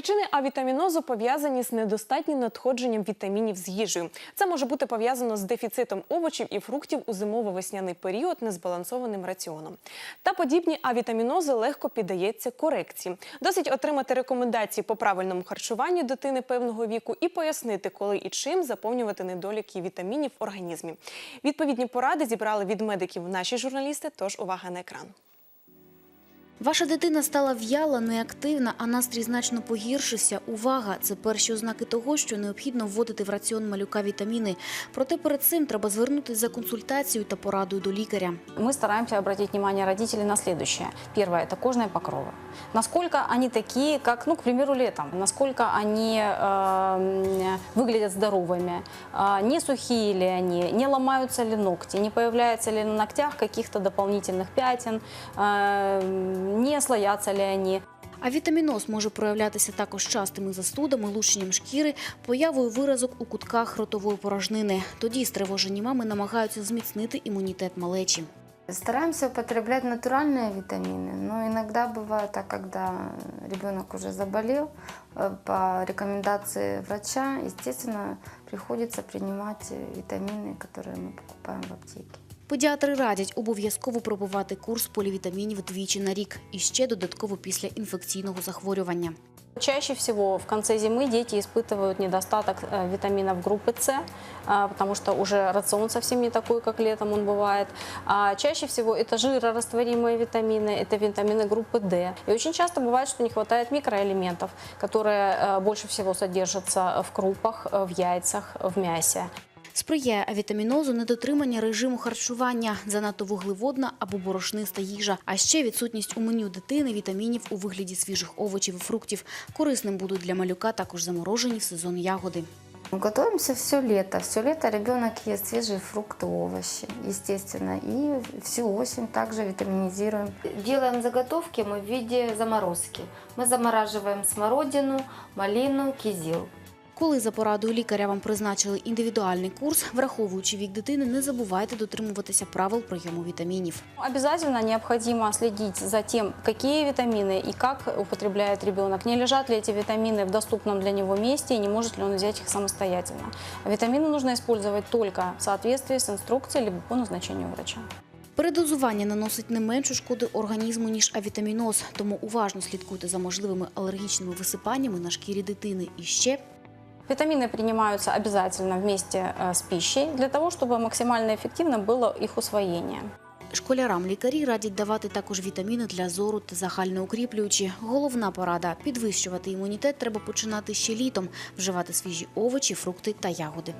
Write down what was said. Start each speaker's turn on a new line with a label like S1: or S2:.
S1: Причини авітамінозу пов'язані з недостатнім надходженням вітамінів з їжею. Це може бути пов'язано з дефіцитом овочів і фруктів у зимово-весняний період незбалансованим раціоном. Та подібні авітамінози легко піддається корекції. Досить отримати рекомендації по правильному харчуванню дитини певного віку і пояснити, коли і чим заповнювати недоліки вітамінів в організмі. Відповідні поради зібрали від медиків наші журналісти. Тож увага на екран.
S2: Ваша дитина стала в'яла, неактивна, а настрій значно погіршився. Увага! Це перші ознаки того, що необхідно вводити в раціон малюка вітаміни. Проте перед цим треба звернутися за консультацією та порадою до лікаря.
S3: Мы стараемся обратить внимание родителей на следующее. Первое – это кожные покровы. Насколько они такие, как, ну, к примеру, летом. Насколько они э, выглядят здоровыми. Э, не сухие ли они, не ломаются ли ногти, не появляется ли на ногтях каких-то дополнительных пятен, э, не слоятся ли они.
S2: А вітаміноз може проявлятися також частими застудами, лущенням шкіри, появою виразок у кутках ротової порожнини. Тоді стривожені мами намагаються зміцнити імунітет малечі.
S4: Стараемся употреблять натуральные витамины, но иногда бывает так, когда ребенок уже заболел, э, по рекомендации врача, естественно, приходится принимать э, витамины, которые мы покупаем в аптеке.
S2: Педіатри радять обов'язково пробувати курс полівітамінів двічі на рік і ще додатково після інфекційного захворювання.
S3: Чаще всего в конце зимы дети испытывают недостаток э, витаминов группы С, э, потому что уже рацион совсем не такой, как летом он бывает. А чаще всего это жирорастворимые витамины, это витамины группы D. И очень часто бывает, что не хватает микроэлементов, которые э, больше всего содержатся в крупах, э, в яйцах, в мясе.
S2: Сприяє авітамінозу недотримання режиму харчування, занадто вуглеводна або борошниста їжа, а ще відсутність у меню дитини вітамінів у вигляді свіжих овочів і фруктів. Корисним будуть для малюка також заморожені в сезон ягоди.
S4: Мы готовимся все лето. Все лето ребенок ест свежие фрукты, овощи, естественно. И всю осень также витаминизируем. Делаем заготовки мы в виде заморозки. Мы замораживаем смородину, малину, кизил.
S2: Коли за порадою лікаря вам призначили індивідуальний курс, враховуючи вік дитини, не забувайте дотримуватися правил прийому вітамінів.
S3: Обязательно необходимо следить за тем, какие витамины и как употребляет ребенок. Не лежат ли эти витамины в доступном для него месте и не может ли он взять их самостоятельно. Витамины нужно использовать только в соответствии с инструкцией либо по назначению врача.
S2: Передозування наносить не меншу шкоди організму, ніж авітаміноз, тому уважно слідкуйте за можливими алергічними висипаннями на шкірі дитини. І ще
S3: Витамины принимаются обязательно вместе э, с пищей для того, чтобы максимально эффективно было их усвоение.
S2: Школярам лікарі радять давати також вітаміни для зору та загальноукріплюючі. Головна порада – підвищувати імунітет треба починати ще літом, вживати свіжі овочі, фрукти та ягоди.